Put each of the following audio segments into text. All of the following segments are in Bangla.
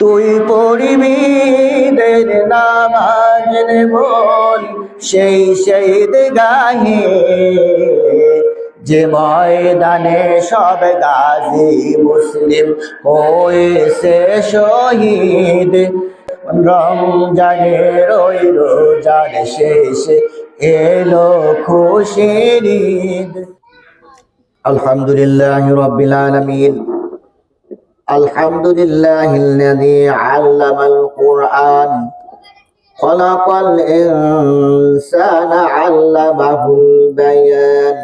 তুই পড়িবি দের নামাজ বল সেই শহীদ গাহে। যে ময়দানে সব গাজী মুসলিম হয়েছে শহীদ। রমজানের ওই রোজার শেষে এলো খুশির আলহামদুলিল্লাহ রব্বিল আলামিন। الحمد لله الذي علم القرآن خلق الإنسان علمه البيان.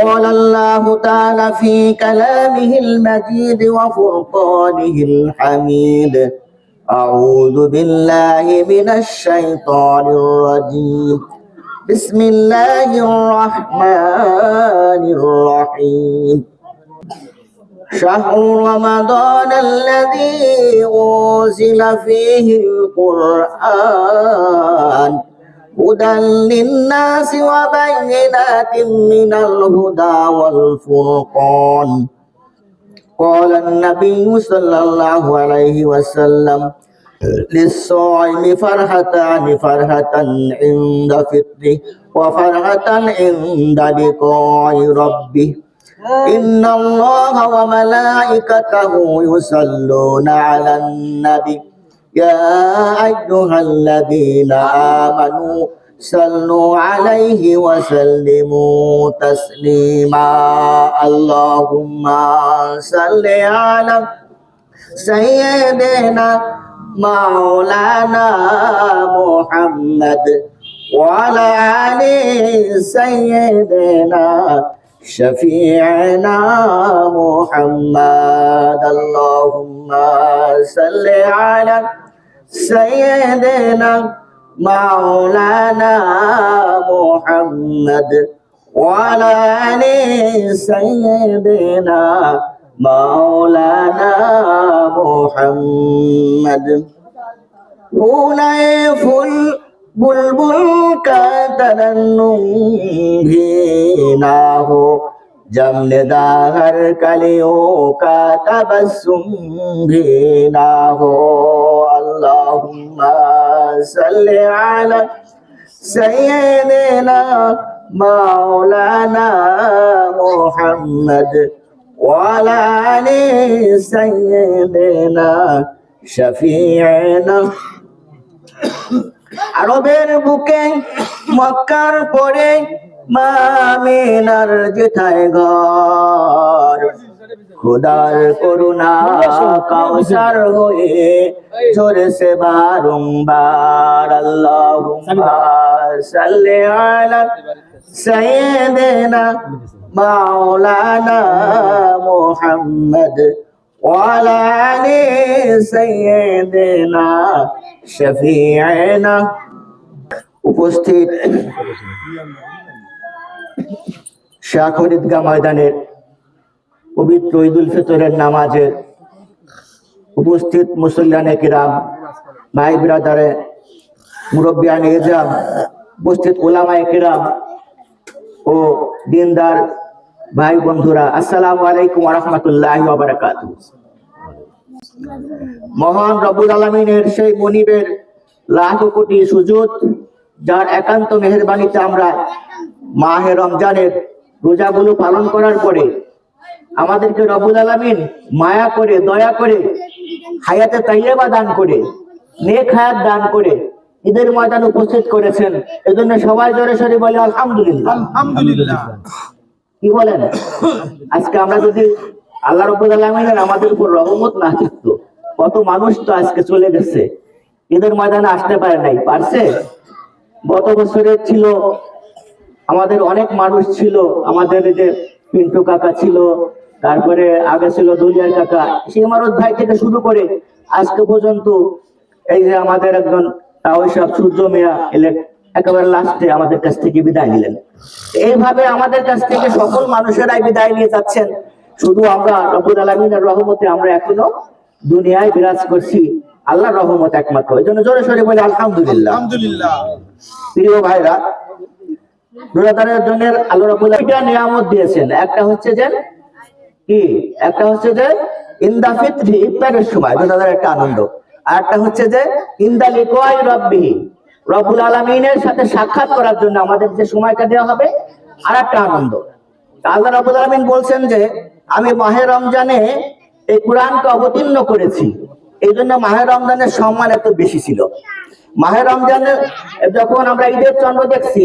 قال الله تعالى في كلامه المجيد وفرقانه الحميد أعوذ بالله من الشيطان الرجيم. بسم الله الرحمن الرحيم. شهر رمضان الذي أنزل فيه القرآن. هدى للناس وبينات من الهدى والفرقان. قال النبي صلى الله عليه وسلم للصائم فرحتان فرحة عند فطره وفرحة عند لقاء ربه. إن الله وملائكته يصلون على النبي. يا أيها الذين آمنوا صلوا عليه وسلموا تسليما. اللهم صل على سيدنا مولانا محمد وعلى آل سيدنا شفيعنا محمد. اللهم صل على سيدنا مولانا محمد وعلى آل سيدنا مولانا محمد. बुलबुल का तरन्नुम भी ना हो जमदार कलियों का तबस्सुम भी ना हो अल्लाहुम्मा सल्लि अला सय्यदना मौलाना मुहम्मद وعلى آل سيدنا شفيعنا আরবের বুকে, মক্কার পরে মামিনার যেথায় ঘর। খুদার করুণা কাউসার হয়ে ঝরেছে বারংবার। আল্লাহুম্মা সাল্লি আলা সাইয়্যিদিনা মাওলানা মুহাম্মদ। وعلى آل سيدنا شفيعنا উপস্থিত শাখর ঈদগাহ ময়দানের পবিত্র ঈদুল ফিতরের নামাজের উপস্থিত মুসল্লানে কিরাম ভাই ব্রাদারে মুরব্বিয়ান এজাম উপস্থিত ওলামায়ে কিরাম ও দিনদার ভাই বন্ধুরা, আসসালামু আলাইকুম রাহমাতুল্লাহি ওয়া বারাকাতুহু মহান রব্বুল আলামিনের সেই মনিবের লাখ কোটি সুজুদ, যার একান্ত মেহেরবানিতে আমরা মাহে রমজানের রোজাগুলো পালন করার পরে আমাদেরকে রবুল আলামিন মায়া করে, দয়া করে, হায়াতে তাইয়েবা দান করে, নেক হায়াত দান করে ঈদের ময়দান উপস্থিত করেছেন। এজন্য সবাই জোরে সরে বলে, আলহামদুলিল্লাহ। আলহামদুলিল্লাহ। কি বলেন? আজকে আমরা যদি আল্লাহ রব্বুল আলামিনের আমাদের উপর রহমত না থাকতো, কত মানুষ তো আজকে চলে গেছে। ঈদের ময়দানে আসতে পারে নাই, পারছে? গত বছরে ছিল, আমাদের অনেক মানুষ ছিল, আমাদের যে পিন্টু কাকা ছিল, তারপরে আগে ছিল দুলিয়ার কাকা সীমারত ভাই থেকে শুরু করে আজকে পর্যন্ত এই যে আমাদের একজন তাওই সাহেব সূর্য মিয়া এলেন একেবারে লাস্টে আমাদের কাছ থেকে বিদায় নিলেন। এইভাবে আমাদের কাছ থেকে সকল মানুষেরাই বিদায় নিয়ে যাচ্ছেন। শুধু আমরা রব্বুল আলমিনের রহমতে আমরা এখনও দুনিয়ায় বিরাজ করছি আল্লাহর রহমত একমাত্র। এই জন্য জোরে সরে বলে আলহামদুলিল্লাহ। আলহামদুলিল্লাহ। প্রিয় ভাইরা রোজাদারের জন্য আল্লাহ আলামিন নিয়ামত দিয়েছেন। একটা হচ্ছে যে কি? একটা হচ্ছে যে ইন্দা ফিত্রি ইফতারের সময় রোজাদার একটা আনন্দ। আর একটা হচ্ছে যে ইন্দালি কয় রব্বিহি। রব্বুল আলমিনের সাথে সাক্ষাৎ করার জন্য আমাদের যে সময়টা দেওয়া হবে আর একটা আনন্দ আল্লাহ রব্বুল আলমিন বলছেন যে, আমি মাহে রমজানে এই কোরআনকে অবতীর্ণ করেছি। এই জন্য মাহে রমজানের সম্মান এত বেশি ছিল। মাহে রমজানে যখন আমরা ঈদের চন্দ্র দেখছি,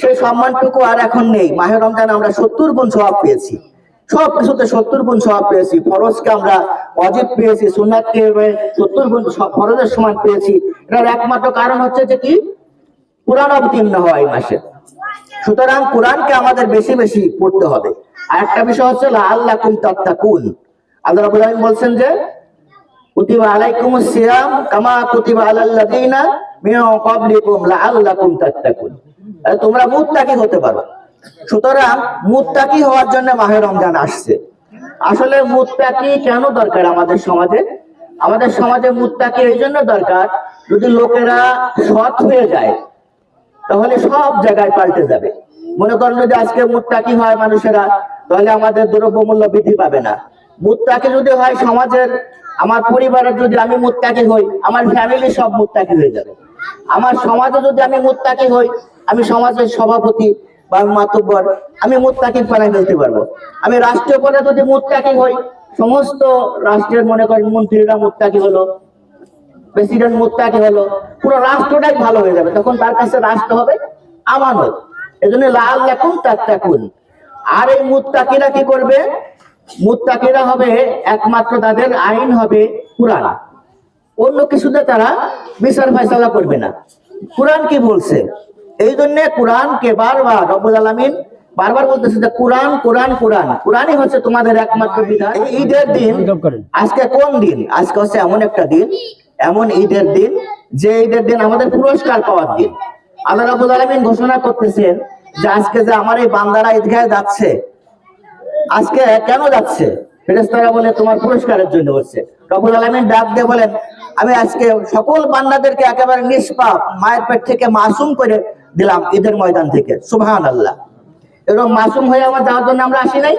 সেই সম্মানটুকু আর এখন নেই। মাহে রমজান আমরা সত্তর গুণ স্বভাব পেয়েছি। সব কিছুতে সত্তর গুণ স্বভাব পেয়েছি। ফরজকে আমরা অজিব পেয়েছি সুন্নাতকে সত্তর গুণ সব ফরজের সমান পেয়েছি। এটার একমাত্র কারণ হচ্ছে যে কি? কোরআন অবতীর্ণ হওয়া এই মাসে। সুতরাং কোরআনকে আমাদের বেশি বেশি পড়তে হবে। আর একটা বিষয় হচ্ছে আল্লাহ কুম তাত্তাকুন। আল্লাহ আলামিন বলছেন যে, কুতিবা আলাইকুমুস সিয়াম কামা কুতিবা আলাল লাযিনা মিন ক্বাবলিকুম লাআল্লাকুম তাত্তাকুন। তোমরা মুত্তাকি হতে পারো। সুতরাং মুত্তাকি হওয়ার জন্য মাহে রমজান আসছে। আসলে মুত্তাকি কেন দরকার আমাদের সমাজে? আমাদের সমাজে মুত্তাকি এই জন্য দরকার, যদি লোকেরা সৎ হয়ে যায়, তাহলে সব জায়গায় পাল্টে যাবে। মনে করেন যদি আজকে মুত্তাকি হয় মানুষেরা, তাহলে আমাদের দ্রব্যমূল্য বৃদ্ধি পাবে না। মুত্তাকি যদি হয় সমাজের, আমার পরিবারের যদি আমি মুত্তাকি হই, আমার ফ্যামিলি সব মুত্তাকি হয়ে যাবে। আমার সমাজে যদি আমি মুত্তাকি হই, আমি সমাজের সভাপতি বা মাতব্বর আমি মুত্তাকি বানাই ফেলতে পারব। আমি রাষ্ট্রীয় পদে যদি মুত্তাকি হই, সমস্ত রাষ্ট্রের মনে করেন মন্ত্রীরা মুত্তাকি হলো, প্রেসিডেন্ট মুত্তাকি হলো, পুরো রাষ্ট্রটাই ভালো হয়ে যাবে। তখন তার কাছে রাষ্ট্র হবে আমানত। এজন্য লাল লেখুন তাত্তাকুন। আর এই মুত্তাকিরা কি করবে? মুত্তাকিরা হবে একমাত্র তাদের আইন হবে কোরআন। অন্য কিছুতে তারা বিচার ফয়সালা করবে না। কোরআন কি বলছে? এই জন্য কোরআনকে বারবার রব্বুল আলামিন বারবার বলতেছে যে কোরআন কোরআন কোরআন। কোরআনই হচ্ছে তোমাদের একমাত্র বিধান। এই ঈদের দিন আজকে কোন দিন? আজকে হচ্ছে এমন একটা দিন এমন ঈদের দিন যে ঈদের দিন আমাদের পুরস্কার পাওয়ার দিন। আল্লাহ রাব্বুল আলামিন ঘোষণা করতেছেন যে আজকে যে আমার এই বান্দারা ঈদগাহে যাচ্ছে আজকে কেন যাচ্ছে? ফেরেস্তারা বলে তোমার পুরস্কারের জন্য হচ্ছে। রব্বুল আলামিন ডাক দিয়ে বলেন আমি আজকে সকল বান্দাদেরকে একেবারে নিষ্পাপ মায়ের পেট থেকে মাসুম করে দিলাম ঈদের ময়দান থেকে। সুবহানাল্লাহ। এরকম মাসুম হয়ে আমার যাওয়ার জন্য আমরা আসি নাই?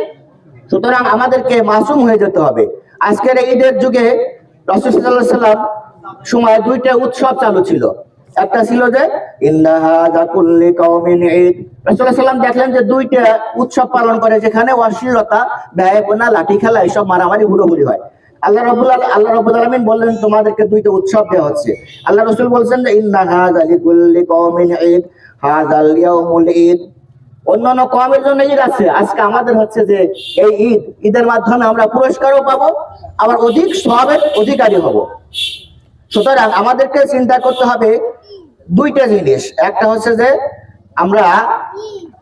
সুতরাং আমাদেরকে মাসুম হয়ে যেতে হবে। আজকের ঈদের যুগে রসুল সাল্লাম সময় দুইটা উৎসব চালু ছিল। একটা ছিল যে সাল্লাম দেখলেন যে দুইটা উৎসব পালন করে, যেখানে অশ্লীলতা, ব্যয়পনা লাঠি খেলা এইসব মারামারি, হুড়োহুড়ি হয়। আল্লাহ রাব্বুল আল- আল্লাহ রাব্বুল আলামিন বললেন, তোমাদেরকে দুইটা উৎসব দেওয়া হচ্ছে। আল্লাহ রসুল বলছেন যে, ইন্না ঈদ ইয়াউমুল ঈদ। অন্যান্য কমের জন্য ঈদ আছে। আজকে আমাদের হচ্ছে যে এই ঈদ, ঈদের মাধ্যমে আমরা পুরস্কারও পাবো, আবার অধিক সবের অধিকারী হব। সুতরাং আমাদেরকে চিন্তা করতে হবে দুইটা জিনিস। একটা হচ্ছে যে আমরা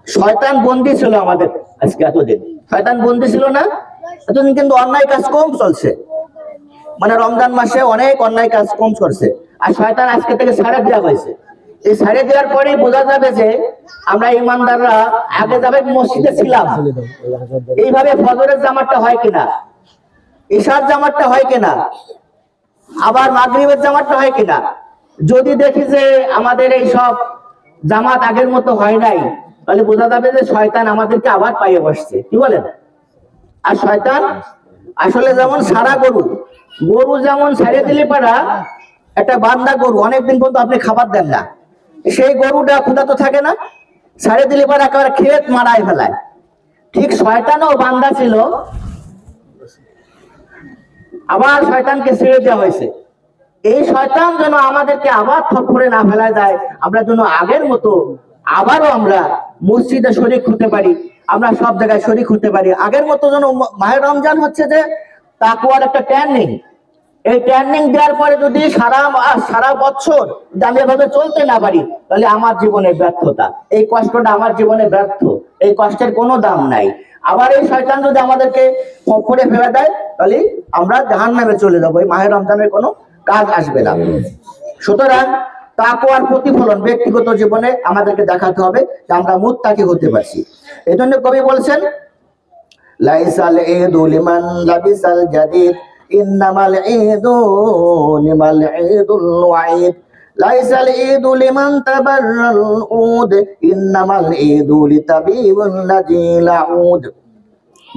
শয়তান বন্দি ছিল আমাদের আজকে এতদিন। শয়তান বন্দি ছিল না? এতদিন কিন্তু অন্যায় কাজ কম চলছে। মানে রমজান মাসে অনেক অন্যায় কাজ কম করছে আর শয়তান আজকে থেকে ছাড়ে দেওয়া হয়েছে। এই ছাড়ে দেওয়ার পরে বোঝা যাবে যে আমরা ইমানদাররা আগে যাবে মসজিদে ছিলাম। এইভাবে ফজরের জামাতটা হয় কিনা? ঈশার জামাতটা হয় কিনা? আবার মাগরিবের জামাতটা হয় কিনা? যদি দেখি যে আমাদের এই সব জামাত আগের মতো হয় নাই, তাহলে বোঝা যাবে যে শয়তান আমাদেরকে আবার পাইয়ে বসছে। কি বলেন? আর শয়তান? আসলে যেমন সারা গরু গরু যেমন ছেড়ে দিলে পারা, একটা বান্দা গরু, অনেকদিন পর্যন্ত আপনি খাবার দেন না। সেই গরুটা ক্ষুধা তো থাকে না ছেড়ে দিলে পারা একেবারে খেত মারায় ফেলায়। ঠিক শয়তানও বান্দা ছিল। আবার শয়তানকে ছেড়ে দেওয়া হয়েছে। এই শয়তান যেন আমাদেরকে আবার থরফরে না ফেলা যায়, আমরা যেন আগের মতো আবারও আমরা মসজিদে শরিক হতে পারি, আমরা সব জায়গায় শরিক হতে পারি। আগের মতো যেন মায়ের রমজান হচ্ছে যে, তাকুয়ার একটা ট্যানিং এই ট্যানিং দেওয়ার পরে যদি সারা সারা বছর আমি এভাবে চলতে না পারি, তাহলে আমার জীবনের ব্যর্থতা। এই কষ্টটা আমার জীবনে ব্যর্থ। এই কষ্টের কোনো দাম নাই। আবার এই শয়তান যদি আমাদেরকে করে ফেলে দেয়, তাহলে আমরা জাহান নামে চলে যাব। এই মাহের রমজানের কোনো কাজ আসবে না। সুতরাং তাকুয়ার প্রতিফলন ব্যক্তিগত জীবনে আমাদেরকে দেখাতে হবে যে আমরা মুত্তাকি হতে পারছি। এই জন্য কবি বলছেন, লাইসাল এ লিমান লাবিসাল জাদিদ। লিমাল ঈদুল ওয়াইদ লাইসাল ঈদু লিমান তাবাররাল উদ ইন্নামাল ঈদু লিতাবিবুল লাজিল আউদ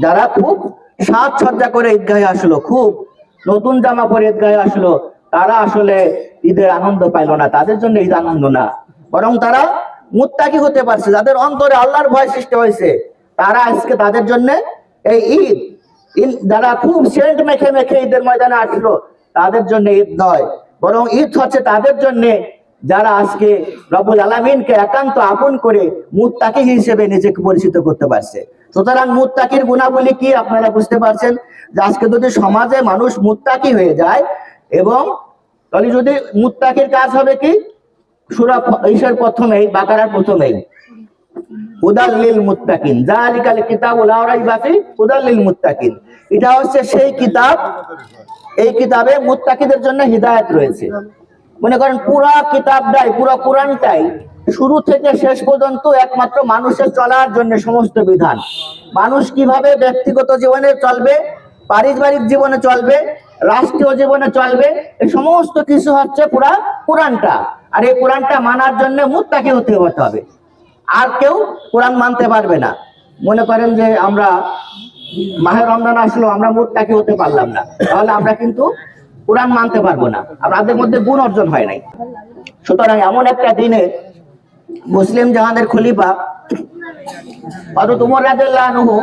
যারা খুব সাজ সজ্জা করে ঈদগাহে আসলো, খুব নতুন জামা পরে ঈদগাহে আসলো, তারা আসলে ঈদের আনন্দ পাইল না, তাদের জন্য ঈদ আনন্দ না। বরং তারা মুত্তাকি হতে পারছে, যাদের অন্তরে আল্লাহর ভয় সৃষ্টি হয়েছে, তারা আজকে তাদের জন্য এই ঈদ- যারা খুব সেন্ট মেখে মেখে ঈদের ময়দানে আসলো, তাদের জন্য ঈদ নয়, বরং ঈদ হচ্ছে তাদের জন্য যারা আজকে রবুল আলমিনকে একান্ত আপন করে মুত্তাকি হিসেবে নিজেকে পরিচিত করতে পারছে। সুতরাং মুত্তাকির গুণাবলী কি আপনারা বুঝতে পারছেন? যে আজকে যদি সমাজে মানুষ মুত্তাকি হয়ে যায় এবং তাহলে যদি মুত্তাকির কাজ হবে কি? সুরা ঈশের প্রথমেই, বাকারার প্রথমেই। শুরু থেকে শেষ পর্যন্ত একমাত্র মানুষের চলার জন্য সমস্ত বিধান। মানুষ কীভাবে ব্যক্তিগত জীবনে চলবে, পারিবারিক জীবনে চলবে, রাষ্ট্রীয় জীবনে চলবে এই সমস্ত কিছু হচ্ছে পুরা কোরআনটা। আর এই কোরআনটা মানার জন্য মুত্তাকি হতে হবে। আর কেউ কোরআন মানতে পারবে না। মনে করেন যে আমরা মাহের রমজান আসলো, আমরা মুত্তাকি হতে পারলাম না। তাহলে আমরা কিন্তু কোরআন মানতে পারব না। আমাদের মধ্যে গুণ অর্জন হয় নাই। সুতরাং এমন একটা দিনে মুসলিম জাহানের খলিফা উমর রাদিয়াল্লাহু আনহু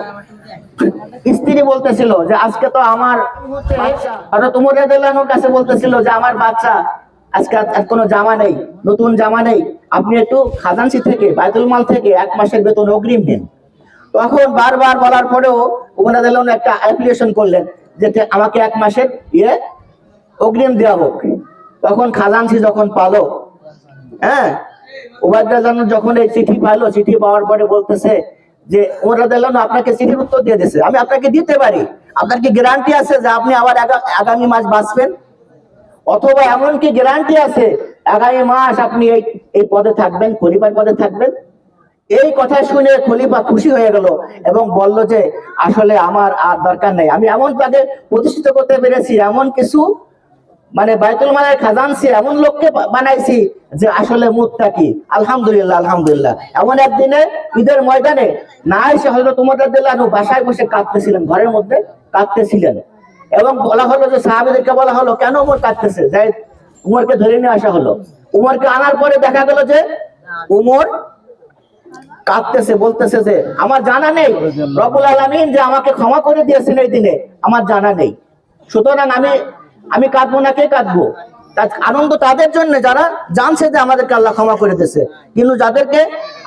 স্ত্রী বলতেছিল যে, আজকে তো আমার হযরত উমর আনহুর কাছে বলতেছিল যে, আমার বাচ্চা আজকে আর কোনো জামা নেই, নতুন জামা নেই। আপনি একটু খাজানসি থেকে, বাইতুল মাল থেকে এক মাসের বেতন অগ্রিম নেন। তখন বারবার বলার পরেও রাদিয়াল্লাহু একটা অ্যাপ্লিকেশন করলেন যে আমাকে এক মাসের ইয়ে অগ্রিম দেওয়া হোক। তখন খাজানসি যখন পালো হ্যাঁ জানু যখন এই চিঠি পাইলো, চিঠি পাওয়ার পরে বলতেছে যে ওরা আপনাকে চিঠির উত্তর দিয়ে দিছে আমি আপনাকে দিতে পারি। আপনার কি গ্যারান্টি আছে যে আপনি আবার আগামী মাস বাঁচবেন? অথবা এমন কি গ্যারান্টি আছে, আগামী মাস আপনি এই এই পদে থাকবেন, খলিফার পদে থাকবেন। এই কথা শুনে খলিফা খুশি হয়ে গেল এবং বলল যে, আসলে আমার আর দরকার নেই। আমি এমন তাকে প্রতিষ্ঠিত করতে পেরেছি, এমন কিছু মানে বাইতুল মালের খাজানসি এমন লোককে বানাইছি যে আসলে মুত্তাকি আলহামদুলিল্লাহ আলহামদুলিল্লাহ। এমন একদিনে, ঈদের ময়দানে, না এসে হয়তো তোমাদের তোমার বাসায় বসে কাঁদতেছিলেন, ঘরের মধ্যে কাঁদতেছিলেন। এবং বলা হলো যে সাহাবিদেরকে বলা হলো, কেন উমর কাঁদতেছে? যাই উমরকে ধরে নিয়ে আসা হলো। উমরকে আনার পরে দেখা গেল যে উমর কাঁদতেছে, বলতেছে যে, আমার জানা নেই রবুল আলমিন যে আমাকে ক্ষমা করে দিয়েছেন এই দিনে, আমার জানা নেই। সুতরাং আমি আমি কাঁদবো না, কে কাঁদবো? আনন্দ তাদের জন্য, যারা জানছে যে আমাদেরকে আল্লাহ ক্ষমা করে দিয়েছে। কিন্তু যাদেরকে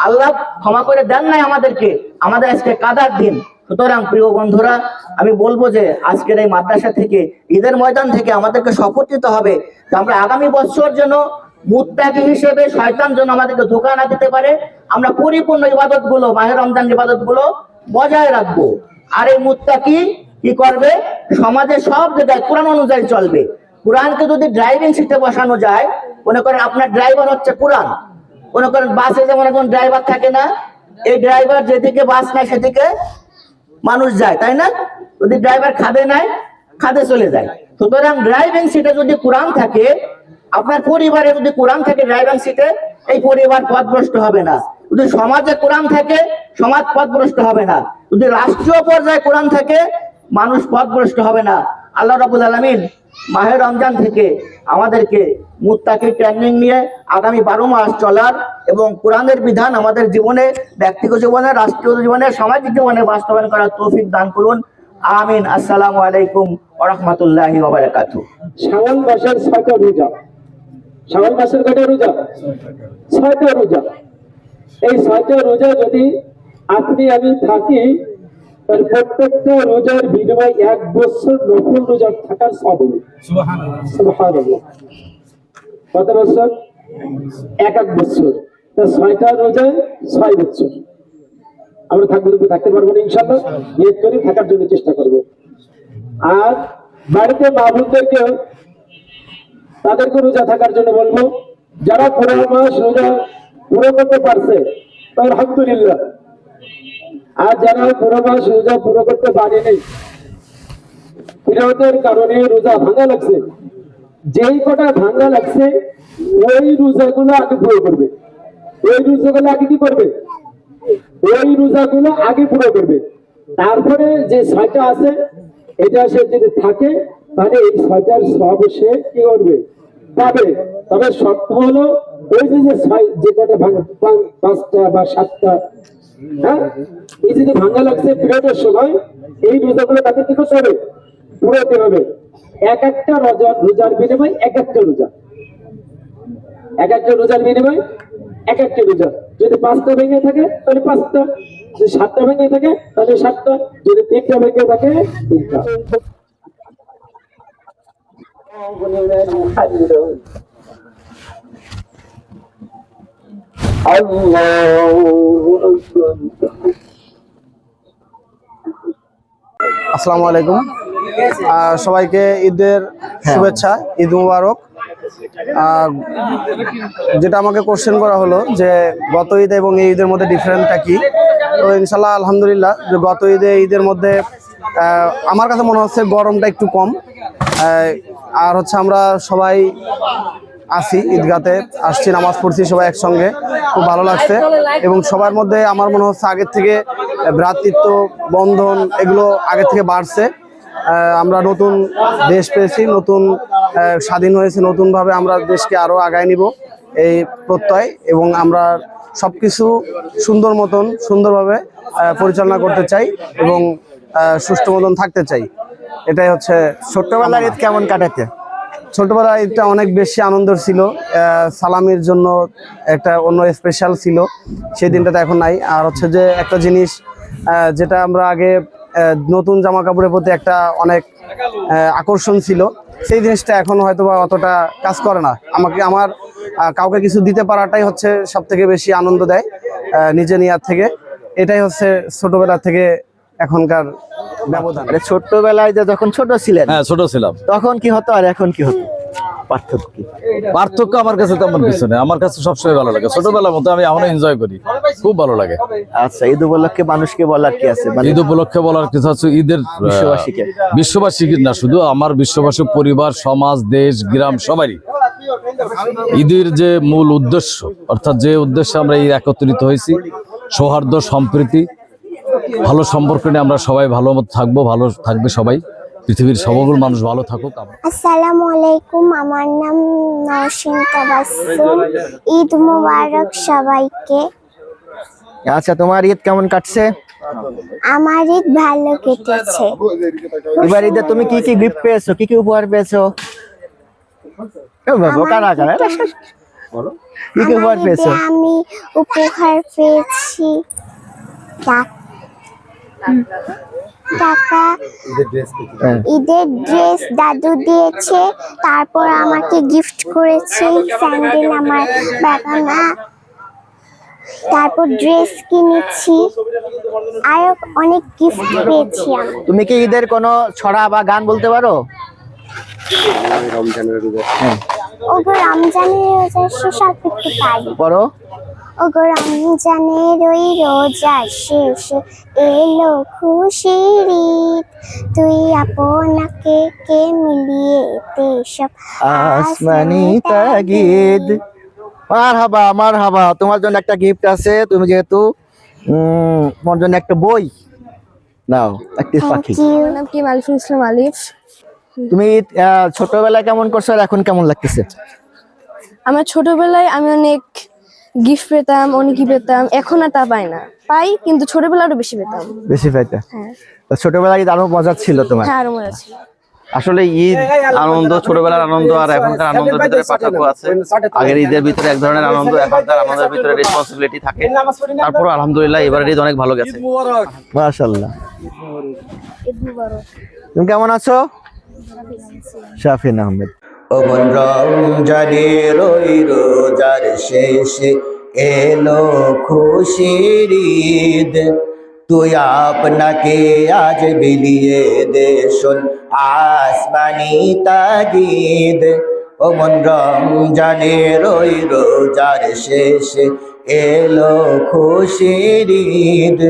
আল্লাহ ক্ষমা করে দেন নাই আমাদেরকে, আমাদের আজকে কাদার দিন। সুতরাং প্রিয় বন্ধুরা, আমি বলব যে আজকের এই মাদ্রাসা থেকে, ঈদের ময়দান থেকে আমাদেরকে শপথ নিতে হবে যে আমরা আগামী বছর যেন মুত্তাকি হিসেবে শয়তান যেন আমাদেরকে ধোকা না দিতে পারে। আমরা পরিপূর্ণ ইবাদতগুলো মাহের রমজান ইবাদতগুলো বজায় রাখব। আর এই মুত্তাকি কি করবে? সমাজে সব জায়গায় কোরআন অনুযায়ী চলবে। কোরআনকে যদি ড্রাইভিং সিটে বসানো যায়, মনে করেন আপনার ড্রাইভার হচ্ছে কোরআন। মনে করেন বাসে যেমন এখন ড্রাইভার থাকে না, এই ড্রাইভার যেদিকে বাস নেয় সেদিকে মানুষ যায়, তাই না? যদি ড্রাইভার খাদে নাই খাদে চলে যায়। সুতরাং ড্রাইভিং সিটে যদি কোরআন থাকে, আপনার পরিবারে যদি কোরআন থাকে ড্রাইভিং সিটে এই পরিবার পথভ্রষ্ট হবে না। যদি সমাজে কোরআন থাকে, সমাজ পথভ্রষ্ট হবে না। যদি রাষ্ট্রীয় পর্যায়ে কোরআন থাকে, মানুষ পথভ্রষ্ট হবে না। আল্লাহ রাবুল আলমিন মাহের রমজান থেকে আমাদেরকে মুত্তাকি ট্রেনিং নিয়ে আগামী বারো মাস চলার এবং কোরআনের বিধান আমাদের জীবনে, ব্যক্তিগত জীবনে, রাষ্ট্রীয় জীবনে, সামাজিক জীবনে বাস্তবায়ন করার তৌফিক দান করুন। আমিন। আসসালামু আলাইকুম ওরহমতুল্লাহি ওবারাকাতু শ্রাবণ মাসের ছয়টা রোজা? ছয়টা রোজা। এই ছয়টা রোজা যদি আপনি আমি থাকি তাহলে প্রত্যেকটা রোজার বিনিময় এক বছর নতুন রোজা থাকার সব কত বছর? এক এক বছর। তা ছয়টা রোজায় ছয় বছর। আমরা থাকব থাকতে পারব না ইনশাল্লাহ করে থাকার জন্য চেষ্টা করব। আর বাড়িতে মাহবুবদেরকে তাদেরকে রোজা থাকার জন্য বলব যারা পুরো মাস রোজা পুরো করতে পারছে আলহামদুলিল্লাহ আর যারা পুরো মাস রোজা পুরো করতে পারেনি, বিরোধের কারণে রোজা ভাঙা লাগছে। যেই কটা ভাঙা লাগছে, ওই রোজাগুলো আগে পুরো করবে। ওই রোজাগুলো আগে কি করবে? ওই রোজাগুলো আগে পুরো করবে। তারপরে যে ছয়টা আছে, এটা সে যদি থাকে, তাহলে এই ছয়টার সব সে কি করবে? পাবে। তবে শর্ত হলো, ওই যে ছয়, যে কটা ভাঙা, পাঁচটা বা সাতটা এই যদি ভাঙা লাগছে পিরিয়ডের সময়, এই রোজাগুলো তাদের কি হবে? পুরোতে হবে। এক একটা রোজা, রোজার বিনিময় এক একটা রোজা। এক একটা রোজার বিনিময় এক একটা রোজা। যদি পাঁচটা ভেঙে থাকে, তাহলে পাঁচটা। যদি সাতটা ভেঙে থাকে, তাহলে সাতটা। যদি তিনটা ভেঙে থাকে, তিনটা। আসসালামু আলাইকুম। সবাইকে ঈদের শুভেচ্ছা ঈদ মুবারক। যেটা আমাকে কোশ্চেন করা হলো যে গত ঈদ এবং এই ঈদের মধ্যে ডিফারেন্টটা কি? তো ইনশাল্লাহ আলহামদুলিল্লাহ যে গত ঈদে ঈদের মধ্যে আমার কাছে মনে হচ্ছে গরমটা একটু কম। আর হচ্ছে আমরা সবাই আসি ঈদগাতে আসছি নামাজ পড়ছি সবাই একসঙ্গে। খুব ভালো লাগছে। এবং সবার মধ্যে আমার মনে হচ্ছে আগের থেকে ভ্রাতৃত্ব বন্ধন এগুলো আগের থেকে বাড়ছে। আমরা নতুন দেশ পেয়েছি নতুন স্বাধীন হয়েছে নতুনভাবে আমরা দেশকে আরও আগায় নিব এই প্রত্যয়। এবং আমরা সব কিছু সুন্দর মতন সুন্দরভাবে পরিচালনা করতে চাই এবং সুষ্ঠু মতন থাকতে চাই। এটাই হচ্ছে ছোট্টবেলার ঈদ কেমন কাটাতে ছোটবেলায় এটা অনেক বেশি আনন্দের ছিল সালামের জন্য একটা অন্য স্পেশাল ছিল, সেই দিনটাতে এখন নাই। আর হচ্ছে যে একটা জিনিস যেটা আমরা আগে নতুন জামা কাপড়ের প্রতি একটা অনেক আকর্ষণ ছিল, সেই জিনিসটা এখন হয়তো বা অতটা কাজ করে না। আমাকে, আমার কাউকে কিছু দিতে পারাটাই হচ্ছে সব থেকে বেশি আনন্দ দেয় নিজে নেওয়ার থেকে। এটাই হচ্ছে ছোটবেলা থেকে এখনকার ব্যবধান। আরে ছোট্টবেলায় যে যখন ছোট ছিলেন হ্যাঁ ছোট ছিলাম। তখন কি হতো আর এখন কি হতো? পার্থক্য কি? পার্থক্য আমার কাছে তেমন কিছু নেই। আমার কাছে সবসময় ভালো লাগে। ছোটবেলার মতো আমি এখনও এনজয় করি। খুব ভালো লাগে। আচ্ছা ঈদ উপলক্ষে মানুষকে বলার কি আছে? মানে ঈদ উপলক্ষে বলার কিছু হচ্ছে ঈদের বিশ্ববাসীকে। বিশ্ববাসীকে না শুধু আমার বিশ্ববাসী পরিবার সমাজ দেশ গ্রাম সবারই। ঈদের যে মূল উদ্দেশ্য অর্থাৎ যে উদ্দেশ্যে আমরা এই একত্রিত হয়েছি সৌহার্দ্য সম্প্রীতি ভালো সম্পর্ক নিয়ে আমরা সবাই ভালো মতো থাকব ভালো থাকবে সবাই। পৃথিবীর সকল মানুষ ভালো থাকুক আসসালামু আলাইকুম আমার নাম নওশিন তাবাসসুম ঈদ মুবারক সবাইকে। আচ্ছা তোমার ঈদ কেমন কাটছে? আমার ঈদ ভালো কেটেছে। এবার ঈদে তুমি কি কি গিফট পেয়েছ? কি কি উপহার পেয়েছ? কারা কারা কি কি উপহার পেয়েছ? আমি উপহার পেয়েছি। টাক- টাকা হ্যাঁ। ঈদের ড্রেস দাদু দিয়েছে তারপর আমাকে গিফট করেছে স্যান্ডেল আমার বাগানা। তারপর ড্রেস কিনেছি। আরও অনেক গিফট পেয়েছি তুমি কি ঈদের কোনো ছড়া বা গান বলতে পারো? ওগো রমজানের রোজা শেষ একটু পারি। পড়ো। ওগো রমজানের ওই রোজা শেষে। এলো খুশির ঈদ। তুই আপনাকে কে মিলিয়ে সব আসমানি তাগিদ। মার হাবা মার হাবা তোমার জন্য একটা গিফট আছে। তুমি যেহেতু উম, তোমার জন্য একটা বই নাও একটি পাখি। নাম কি? মালিকুল ইসলাম আলিফ। তুমি আহ, ছোটবেলায় কেমন করছ আর এখন কেমন লাগতেছে? আমার ছোটবেলায় আমি অনেক গিফট পেতাম অনেকই পেতাম। এখন আর তা পাই না। পাই কিন্তু ছোটবেলায় আরও বেশি পেতাম। বেশি পাইতে? হ্যাঁ। তো ছোটবেলায় ঈদ আরও মজা ছিল তোমার? হ্যাঁ আরও মজা ছিল। আসলে ঈদ আনন্দ ছোটবেলার আনন্দ আর এখনকার আনন্দের ভিতরে পার্থক্য আছে। আগের ঈদের ভিতরে এক ধরনের আনন্দ এখনকার আনন্দের ভিতরে রেসপন্সিবিলিটি থাকে। তারপর আলহামদুলিল্লাহ এবারের ঈদ অনেক ভালো গেছে। মাশাল্লাহ তুমি কেমন আছো? শাফিন আহমেদ। অমন রমজানের ওই রোজার শেষে এলো খুশির ঈদ। তুই আপনাকে আজ বিলিয়ে দে শোন আসমানি তাগিদ। অমন রমজানের ওই রোজার শেষে এলো খুশির ঈদ।